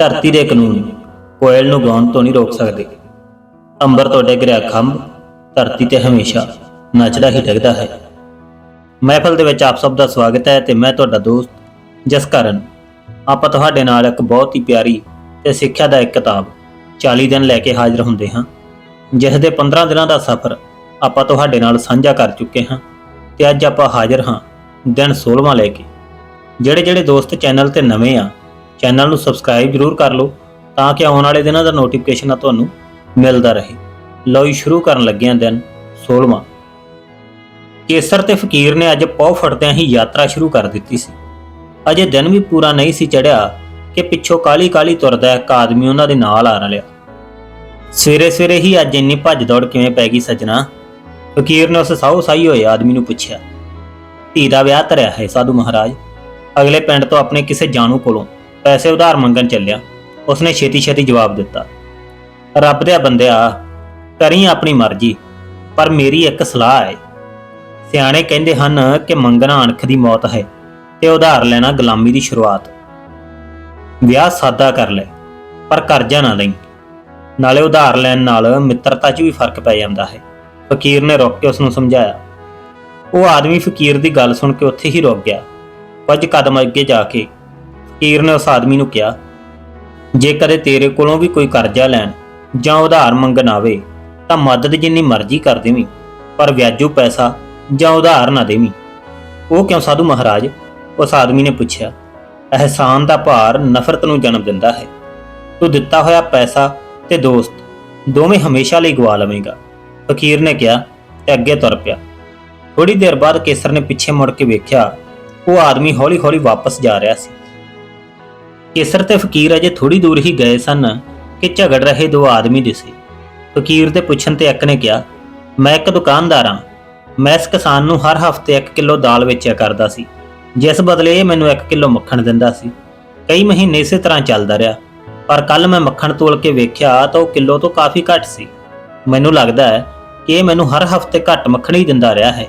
ਧਰਤੀ ਦੇ ਕਾਨੂੰਨ। ਕੋਇਲ ਨੂੰ ਗਾਉਣ ਤੋਂ ਨਹੀਂ ਰੋਕ ਸਕਦੇ। ਅੰਬਰ ਤੁਹਾਡੇ ਗਿਰਿਆ ਖੰਭ ਧਰਤੀ ਤੇ ਹਮੇਸ਼ਾ ਨੱਚਦਾ ਹੀ ਡਿੱਗਦਾ ਹੈ। ਮਹਿਫਲ ਦੇ ਵਿੱਚ ਆਪ ਸਭ ਦਾ ਸਵਾਗਤ ਹੈ ਤੇ ਮੈਂ ਤੁਹਾਡਾ ਦੋਸਤ ਜਸਕਰਨ। ਆਪਾਂ ਤੁਹਾਡੇ ਨਾਲ ਇੱਕ ਬਹੁਤ ਹੀ ਪਿਆਰੀ ਤੇ ਸਿੱਖਿਆ ਦਾ ਇੱਕ ਕਿਤਾਬ 40 ਦਿਨ ਲੈ ਕੇ ਹਾਜ਼ਰ ਹੁੰਦੇ ਹਾਂ, ਜਿਸ ਦੇ 15 ਦਿਨਾਂ ਦਾ ਸਫ਼ਰ ਆਪਾਂ ਤੁਹਾਡੇ ਨਾਲ ਸਾਂਝਾ ਕਰ ਚੁੱਕੇ ਹਾਂ ਤੇ ਅੱਜ ਆਪਾਂ ਹਾਜ਼ਰ ਹਾਂ ਦਿਨ 16ਵਾਂ ਲੈ ਕੇ। ਜਿਹੜੇ ਜਿਹੜੇ ਦੋਸਤ ਚੈਨਲ ਤੇ ਨਵੇਂ ਆ ਚੈਨਲ ਨੂੰ ਸਬਸਕ੍ਰਾਈਬ ਜ਼ਰੂਰ ਕਰ ਲਓ ਤਾਂ ਕਿ ਆਉਣ ਵਾਲੇ ਦਿਨਾਂ ਦਾ ਨੋਟੀਫਿਕੇਸ਼ਨ ਆ ਤੁਹਾਨੂੰ ਮਿਲਦਾ ਰਹੇ। ਲਓ ਜੀ, ਸ਼ੁਰੂ ਕਰਨ ਲੱਗੇ ਹਾਂ ਦਿਨ 16ਵਾਂ ਕੇਸਰ ਤੇ ਫਕੀਰ ਨੇ ਅੱਜ ਪੌ ਫੜਦਿਆਂ ਹੀ ਯਾਤਰਾ ਸ਼ੁਰੂ ਕਰ ਦਿੱਤੀ ਸੀ। ਅਜੇ ਦਿਨ ਵੀ ਪੂਰਾ ਨਹੀਂ ਸੀ ਚੜਿਆ ਕਿ ਪਿੱਛੋਂ ਕਾਲੀ ਕਾਲੀ ਤੁਰਦਾ ਇੱਕ ਆਦਮੀ ਉਹਨਾਂ ਦੇ ਨਾਲ ਆ ਰਲਿਆ। ਸਵੇਰੇ ਸਵੇਰੇ ਹੀ ਅੱਜ ਇੰਨੀ ਭੱਜ ਦੌੜ ਕਿਵੇਂ ਪੈ ਗਈ ਸਜਣਾ? ਫਕੀਰ ਨੇ ਉਸ ਸਾਹੂ ਸਾਈ ਹੋਏ ਆਦਮੀ ਨੂੰ ਪੁੱਛਿਆ, ਧੀ ਦਾ ਵਿਆਹ ਧਰਿਆ ਹੈ ਸਾਧੂ ਮਹਾਰਾਜ। ਅਗਲੇ ਪਿੰਡ ਤੋਂ ਆਪਣੇ ਕਿਸੇ ਜਾਣੂ ਕੋਲੋਂ ਪੈਸੇ ਉਧਾਰ ਮੰਗਣ ਚੱਲਿਆ। ਉਸਨੇ ਛੇਤੀ ਛੇਤੀ ਜਵਾਬ ਦਿੱਤਾ, ਰੱਬ ਦੇ ਬੰਦਿਆ, ਕਰੀ ਆਪਣੀ ਮਰਜ਼ੀ, ਪਰ ਮੇਰੀ ਇੱਕ ਸਲਾਹ ਹੈ ਸਿਆਣੇ ਕਹਿੰਦੇ ਹਨ ਕਿ ਮੰਗਣਾ ਅਣਖ ਦੀ ਮੌਤ ਹੈ ਤੇ ਉਧਾਰ ਲੈਣਾ ਗੁਲਾਮੀ ਦੀ ਸ਼ੁਰੂਆਤ। ਵਿਆਹ ਸਾਦਾ ਕਰ ਲੈ, ਪਰ ਕਰਜ਼ਾ ਨਾ ਲਈ। ਨਾਲੇ ਉਧਾਰ ਲੈਣ ਨਾਲ ਮਿੱਤਰਤਾ 'ਚ ਵੀ ਫ਼ਰਕ ਪੈ ਜਾਂਦਾ ਹੈ। ਫਕੀਰ ਨੇ ਰੁਕ ਕੇ ਉਸ ਨੂੰ ਸਮਝਾਇਆ। ਉਹ ਆਦਮੀ ਫਕੀਰ ਦੀ ਗੱਲ ਸੁਣ ਕੇ ਉੱਥੇ ਹੀ ਰੁਕ ਗਿਆ। ਕੁਝ ਕਦਮ ਅੱਗੇ ਜਾ ਕੇ ਫਕੀਰ ਨੇ ਉਸ ਆਦਮੀ ਨੂੰ ਕਿਹਾ, ਜੇ ਕਦੇ ਤੇਰੇ ਕੋਲੋਂ ਵੀ ਕੋਈ ਕਰਜ਼ਾ ਲੈਣ ਜਾਂ ਉਧਾਰ ਮੰਗਣ ਆਵੇ, ਤਾਂ ਮਦਦ ਜਿੰਨੀ ਮਰਜ਼ੀ ਕਰ ਦੇਵੀਂ, ਪਰ ਵਿਆਜੂ ਪੈਸਾ ਜਾਂ ਉਧਾਰ ਨਾ ਦੇਵੀਂ। ਉਹ ਕਿਉਂ ਸਾਧੂ ਮਹਾਰਾਜ? ਉਸ ਆਦਮੀ ਨੇ ਪੁੱਛਿਆ, ਅਹਿਸਾਨ ਦਾ ਭਾਰ ਨਫ਼ਰਤ ਨੂੰ ਜਨਮ ਦਿੰਦਾ ਹੈ। ਤੂੰ ਦਿੱਤਾ ਹੋਇਆ ਪੈਸਾ ਤੇ ਦੋਸਤ ਦੋਵੇਂ ਹਮੇਸ਼ਾ ਲਈ ਗਵਾ ਲਵੇਂਗਾ। ਫਕੀਰ ਨੇ ਕਿਹਾ, ਤੇ ਅੱਗੇ ਤੁਰ ਪਿਆ। ਥੋੜੀ ਦੇਰ ਬਾਅਦ ਕੇਸਰ ਨੇ ਪਿੱਛੇ ਮੁੜ ਕੇ ਵੇਖਿਆ, ਉਹ ਆਦਮੀ ਹੌਲੀ-ਹੌਲੀ ਵਾਪਸ ਜਾ ਰਿਹਾ ਸੀ। ਕੇਸਰ ਤੇ ਫਕੀਰ ਅਜੇ ਥੋੜੀ ਦੂਰ ਹੀ ਗਏ ਸਨ ਕਿ ਝਗੜ ਰਹੇ ਦੋ ਆਦਮੀ ਦਿਸੇ ਫਕੀਰ ਦੇ ਪੁੱਛਣ ਤੇ ਇੱਕ ਨੇ ਕਿਹਾ, ਮੈਂ ਇੱਕ ਦੁਕਾਨਦਾਰ ਹਾਂ। ਮੈਂ ਇਸ ਕਿਸਾਨ ਨੂੰ ਹਰ ਹਫ਼ਤੇ 1 ਕਿਲੋ ਦਾਲ ਵੇਚਿਆ ਕਰਦਾ ਸੀ। ਜਿਸ ਬਦਲੇ ਇਹ ਮੈਨੂੰ 1 ਕਿਲੋ ਮੱਖਣ ਦਿੰਦਾ ਸੀ। ਕਈ ਮਹੀਨੇ ਇਸੇ ਤਰ੍ਹਾਂ ਚੱਲਦਾ ਰਿਹਾ। ਪਰ ਕੱਲ ਮੈਂ ਮੱਖਣ ਤੋਲ ਕੇ ਵੇਖਿਆ ਤਾਂ ਉਹ ਕਿਲੋ ਤੋਂ ਕਾਫੀ ਘੱਟ ਸੀ। ਮੈਨੂੰ ਲੱਗਦਾ ਹੈ ਕਿ ਇਹ ਮੈਨੂੰ ਹਰ ਹਫ਼ਤੇ ਘੱਟ ਮੱਖਣ ਹੀ ਦਿੰਦਾ ਰਿਹਾ ਹੈ।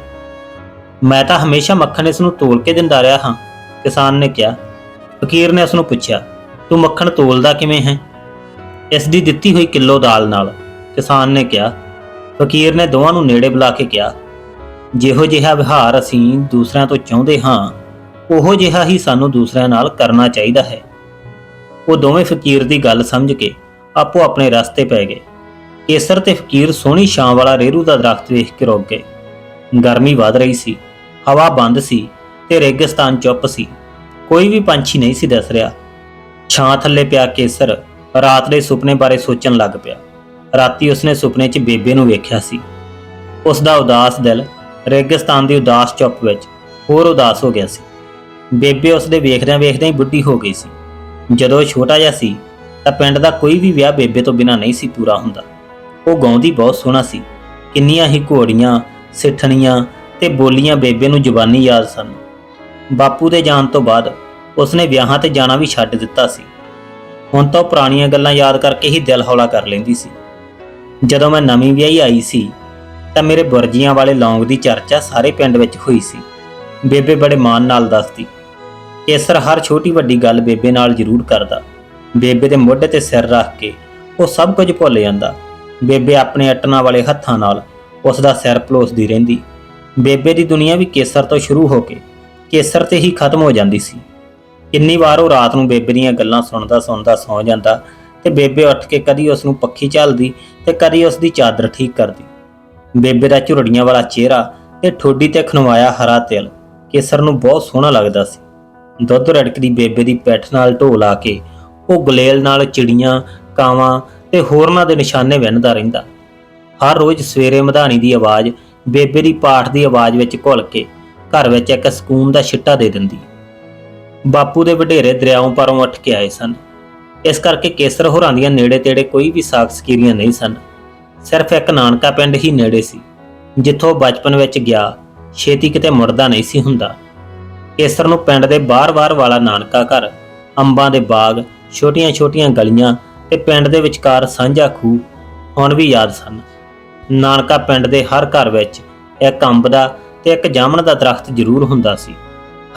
ਮੈਂ ਤਾਂ ਹਮੇਸ਼ਾ ਮੱਖਣ ਇਸ ਨੂੰ ਤੋਲ ਕੇ ਦਿੰਦਾ ਰਿਹਾ ਹਾਂ, ਕਿਸਾਨ ਨੇ ਕਿਹਾ। ਫਕੀਰ ਨੇ ਉਸ ਨੂੰ ਪੁੱਛਿਆ, ਤੂੰ ਮੱਖਣ ਤੋਲਦਾ ਕਿਵੇਂ ਹੈ? ਇਸ ਦੀ ਦਿੱਤੀ ਹੋਈ ਕਿਲੋ ਦਾਲ ਨਾਲ ਕਿਸਾਨ ਨੇ ਕਿਹਾ, ਫਕੀਰ ਨੇ ਦੋਵਾਂ ਨੂੰ ਨੇੜੇ ਬੁਲਾ ਕੇ ਕਿਹਾ, ਜਿਹੋ ਜਿਹਾ ਵਿਹਾਰ ਅਸੀਂ ਦੂਸਰਿਆਂ ਤੋਂ ਚਾਹੁੰਦੇ ਹਾਂ, ਉਹੋ ਜਿਹਾ ਹੀ ਸਾਨੂੰ ਦੂਸਰਿਆਂ ਨਾਲ ਕਰਨਾ ਚਾਹੀਦਾ ਹੈ। ਉਹ ਦੋਵੇਂ ਫਕੀਰ ਦੀ ਗੱਲ ਸਮਝ ਕੇ ਆਪੋ ਆਪਣੇ ਰਸਤੇ ਪੈ ਗਏ। ਕੇਸਰ ਤੇ ਫਕੀਰ ਸੋਹਣੀ ਛਾਂ ਵਾਲਾ ਰੇਰੂ ਦਾ ਦਰਖਤ ਵੇਖ ਕੇ ਰੁਕ ਗਏ। ਗਰਮੀ ਵਧ ਰਹੀ ਸੀ, ਹਵਾ ਬੰਦ ਸੀ ਤੇ ਰੇਗਿਸਤਾਨ ਚੁੱਪ ਸੀ। ਕੋਈ ਵੀ ਪੰਛੀ ਨਹੀਂ ਸੀ ਦਿਸ ਰਿਹਾ। ਛਾਂ ਥੱਲੇ ਪਿਆ ਕੇਸਰ ਰਾਤ ਦੇ ਸੁਪਨੇ ਬਾਰੇ ਸੋਚਣ ਲੱਗ ਪਿਆ। ਰਾਤੀ ਉਸਨੇ ਸੁਪਨੇ 'ਚ ਬੇਬੇ ਨੂੰ ਵੇਖਿਆ ਸੀ। ਉਸ ਦਾ ਉਦਾਸ ਦਿਲ ਰੇਗਿਸਤਾਨ ਦੀ ਉਦਾਸ ਚੁੱਪ ਵਿੱਚ ਹੋਰ ਉਦਾਸ ਹੋ ਗਿਆ ਸੀ। ਬੇਬੇ ਉਸ ਦੇ ਵੇਖਦਿਆਂ ਵੇਖਦਿਆਂ ਹੀ ਬੁੱਢੀ ਹੋ ਗਈ ਸੀ। ਜਦੋਂ ਉਹ ਛੋਟਾ ਜਿਹਾ ਸੀ ਤਾਂ ਪਿੰਡ ਦਾ ਕੋਈ ਵੀ ਵਿਆਹ ਬੇਬੇ ਤੋਂ ਬਿਨਾਂ ਨਹੀਂ ਸੀ ਪੂਰਾ ਹੁੰਦਾ। ਉਹ ਗਾਉਂਦੀ ਬਹੁਤ ਸੋਹਣਾ ਸੀ। ਕਿੰਨੀਆਂ ਹੀ ਘੋੜੀਆਂ, ਸਿੱਠਣੀਆਂ ਤੇ ਬੋਲੀਆਂ ਬੇਬੇ ਨੂੰ ਜ਼ੁਬਾਨੀ ਯਾਦ ਸਨ। ਬਾਪੂ ਦੇ ਜਾਣ ਤੋਂ ਬਾਅਦ ਉਸਨੇ ਵਿਆਹਾਂ ਤੇ ਜਾਣਾ ਵੀ ਛੱਡ ਦਿੱਤਾ ਸੀ। ਹੁਣ ਤਾਂ ਉਹ ਪੁਰਾਣੀਆਂ ਗੱਲਾਂ ਯਾਦ ਕਰਕੇ ਹੀ ਦਿਲ ਹੌਲਾ ਕਰ ਲੈਂਦੀ ਸੀ। ਜਦੋਂ ਮੈਂ ਨਵੀਂ ਵਿਆਹੀ ਆਈ ਸੀ, ਤਾਂ ਮੇਰੇ ਬੁਰਜੀਆਂ ਵਾਲੇ ਲੌਂਗ ਦੀ ਚਰਚਾ ਸਾਰੇ ਪਿੰਡ ਵਿੱਚ ਹੋਈ ਸੀ। ਬੇਬੇ ਬੜੇ ਮਾਣ ਨਾਲ ਦੱਸਦੀ ਕੇਸਰ ਹਰ ਛੋਟੀ ਵੱਡੀ ਗੱਲ ਬੇਬੇ ਨਾਲ ਜ਼ਰੂਰ ਕਰਦਾ। ਬੇਬੇ ਦੇ ਮੋਢੇ ਤੇ ਸਿਰ ਰੱਖ ਕੇ ਉਹ ਸਭ ਕੁਝ ਭੁੱਲ ਜਾਂਦਾ। ਬੇਬੇ ਆਪਣੇ ਅਟਣਾ ਵਾਲੇ ਹੱਥਾਂ ਨਾਲ ਉਸ ਦਾ ਸਿਰ ਪਲੋਸਦੀ ਰਹਿੰਦੀ। ਬੇਬੇ ਦੀ ਦੁਨੀਆ ਵੀ ਕੇਸਰ ਤੋਂ ਸ਼ੁਰੂ ਹੋ ਕੇ ਕੇਸਰ ਤੇ ਹੀ ਖਤਮ ਹੋ ਜਾਂਦੀ ਸੀ। ਕਿੰਨੀ ਵਾਰ ਉਹ ਰਾਤ ਨੂੰ ਬੇਬੇ ਦੀਆਂ ਗੱਲਾਂ ਸੁਣਦਾ ਸੁਣਦਾ ਸੌਂ ਜਾਂਦਾ ਤੇ ਬੇਬੇ ਉੱਠ ਕੇ ਕਦੀ ਉਸ ਨੂੰ ਪੱਖੀ ਝੱਲਦੀ ਤੇ ਕਦੀ ਉਸ ਦੀ ਚਾਦਰ ਠੀਕ ਕਰਦੀ। ਬੇਬੇ ਦਾ ਝੁਰੜੀਆਂ ਵਾਲਾ ਚਿਹਰਾ ਤੇ ਠੋਡੀ ਤੇ ਖਨਵਾਇਆ ਹਰਾ ਤਿਲ ਕੇਸਰ ਨੂੰ ਬਹੁਤ ਸੋਹਣਾ ਲੱਗਦਾ ਸੀ। ਦੁੱਧ ਰੜਕਦੀ ਬੇਬੇ ਦੀ ਪੈਠ ਨਾਲ ਢੋ ਲਾ ਕੇ ਉਹ ਗੁਲੇਲ ਨਾਲ ਚਿੜੀਆਂ, ਕਾਵਾਂ ਤੇ ਹੋਰਨਾਂ ਦੇ ਨਿਸ਼ਾਨੇ ਵਿੰਨਦਾ ਰਹਿੰਦਾ। ਹਰ ਰੋਜ਼ ਸਵੇਰੇ ਮਧਾਣੀ ਦੀ ਆਵਾਜ਼, ਬੇਬੇ ਦੀ ਪਾਠ ਦੀ ਆਵਾਜ਼ ਵਿੱਚ ਘੁਲ ਕੇ ਘਰ ਵਿੱਚ ਇੱਕ ਸਕੂਨ ਦਾ ਛਿੱਟਾ ਦੇ ਦਿੰਦੀ। ਬਾਪੂ ਦੇ ਵਡੇਰੇ ਦਰਿਆਓਂ ਪਰੋਂ ਉੱਠ ਕੇ ਆਏ ਸਨ। ਇਸ ਕਰਕੇ ਕੇਸਰ ਹੋਰਾਂ ਦੀਆਂ ਨੇੜੇ ਤੇੜੇ ਕੋਈ ਵੀ ਸਾਖ ਸਕੀਰੀਆਂ ਨਹੀਂ ਸਨ। ਸਿਰਫ ਇੱਕ ਨਾਨਕਾ ਪਿੰਡ ਹੀ ਨੇੜੇ ਸੀ, ਜਿੱਥੋਂ ਬਚਪਨ ਵਿੱਚ ਗਿਆ, ਛੇਤੀ ਕਿਤੇ ਮੁੜਦਾ ਨਹੀਂ ਸੀ ਹੁੰਦਾ। ਕੇਸਰ ਨੂੰ ਪਿੰਡ ਦੇ ਬਾਹਰ-ਬਾਹਰ ਵਾਲਾ ਨਾਨਕਾ ਘਰ, ਅੰਬਾਂ ਦੇ ਬਾਗ, ਛੋਟੀਆਂ-ਛੋਟੀਆਂ ਗਲੀਆਂ ਤੇ ਪਿੰਡ ਦੇ ਵਿਚਕਾਰ ਸਾਂਝਾ ਖੂਹ ਹੁਣ ਵੀ ਯਾਦ ਸਨ। ਨਾਨਕਾ ਪਿੰਡ ਦੇ ਹਰ ਘਰ ਵਿੱਚ ਇੱਕ ਅੰਬ ਦਾ ਤੇ ਇੱਕ ਜਾਮਣ ਦਾ ਦਰਖਤ ਜ਼ਰੂਰ ਹੁੰਦਾ ਸੀ।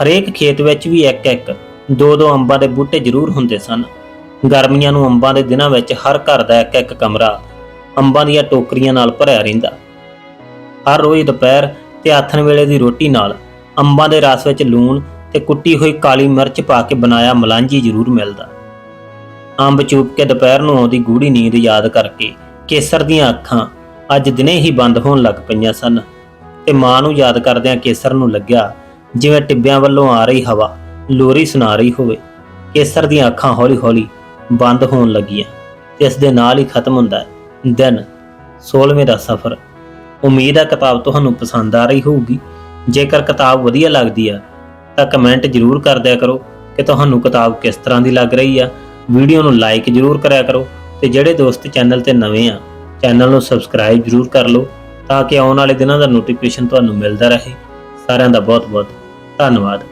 ਹਰੇਕ ਖੇਤ ਵਿੱਚ ਵੀ ਇੱਕ ਇੱਕ ਦੋ ਦੋ ਅੰਬਾਂ ਦੇ ਬੂਟੇ ਜ਼ਰੂਰ ਹੁੰਦੇ ਸਨ। ਗਰਮੀਆਂ ਨੂੰ ਅੰਬਾਂ ਦੇ ਦਿਨਾਂ ਵਿੱਚ ਹਰ ਘਰ ਦਾ ਇੱਕ ਇੱਕ ਕਮਰਾ ਅੰਬਾਂ ਦੀਆਂ ਟੋਕਰੀਆਂ ਨਾਲ ਭਰਿਆ ਰਹਿੰਦਾ। ਹਰ ਰੋਜ਼ ਦੁਪਹਿਰ ਤੇ ਆਥਣ ਵੇਲੇ ਦੀ ਰੋਟੀ ਨਾਲ ਅੰਬਾਂ ਦੇ ਰਸ ਵਿੱਚ ਲੂਣ ਤੇ ਕੁੱਟੀ ਹੋਈ ਕਾਲੀ ਮਿਰਚ ਪਾ ਕੇ ਬਣਾਇਆ ਮਲਾਂਜੀ ਜ਼ਰੂਰ ਮਿਲਦਾ। ਅੰਬ ਚੂਪ ਕੇ ਦੁਪਹਿਰ ਨੂੰ ਆਉਂਦੀ ਗੂੜੀ ਨੀਂਦ ਯਾਦ ਕਰਕੇ ਕੇਸਰ ਦੀਆਂ ਅੱਖਾਂ ਅੱਜ ਦਿਨੇ ਹੀ ਬੰਦ ਹੋਣ ਲੱਗ ਪਈਆਂ ਸਨ। ਤੇ ਮਾਂ ਨੂੰ ਯਾਦ ਕਰਦਿਆਂ ਕੇਸਰ ਨੂੰ ਲੱਗਿਆ ਜਿਵੇਂ ਟਿੱਬਿਆਂ ਵੱਲੋਂ ਆ ਰਹੀ ਹਵਾ, ਲੋਰੀ ਸੁਣਾ ਰਹੀ ਹੋਵੇ। ਕੇਸਰ ਦੀਆਂ ਅੱਖਾਂ ਹੌਲੀ-ਹੌਲੀ ਬੰਦ ਹੋਣ ਲੱਗੀਆਂ ਤੇ ਇਸ ਦੇ ਨਾਲ ਹੀ ਖਤਮ ਹੁੰਦਾ ਹੈ। ਦਿਨ 16ਵੇਂ ਦਾ ਸਫ਼ਰ। ਉਮੀਦ ਹੈ ਕਿਤਾਬ ਤੁਹਾਨੂੰ ਪਸੰਦ ਆ ਰਹੀ ਹੋਊਗੀ। ਜੇਕਰ ਕਿਤਾਬ ਵਧੀਆ ਲੱਗਦੀ ਆ, ਤਾਂ ਕਮੈਂਟ ਜ਼ਰੂਰ ਕਰ ਦਿਆ ਕਰੋ ਕਿ ਤੁਹਾਨੂੰ ਕਿਤਾਬ ਕਿਸ ਤਰ੍ਹਾਂ ਦੀ ਲੱਗ ਰਹੀ ਆ। ਵੀਡੀਓ ਨੂੰ ਲਾਈਕ ਜ਼ਰੂਰ ਕਰਿਆ ਕਰੋ ਤੇ ਜਿਹੜੇ ਦੋਸਤ ਚੈਨਲ ਤੇ ਨਵੇਂ ਆ, ਚੈਨਲ ਨੂੰ ਸਬਸਕ੍ਰਾਈਬ ਜ਼ਰੂਰ ਕਰ ਲਓ। ਤਾਂ ਕਿ ਆਉਣ ਵਾਲੇ ਦਿਨਾਂ ਦਾ ਨੋਟੀਫਿਕੇਸ਼ਨ ਤੁਹਾਨੂੰ ਮਿਲਦਾ ਰਹੇ। ਸਾਰਿਆਂ ਦਾ ਬਹੁਤ ਬਹੁਤ ਧੰਨਵਾਦ।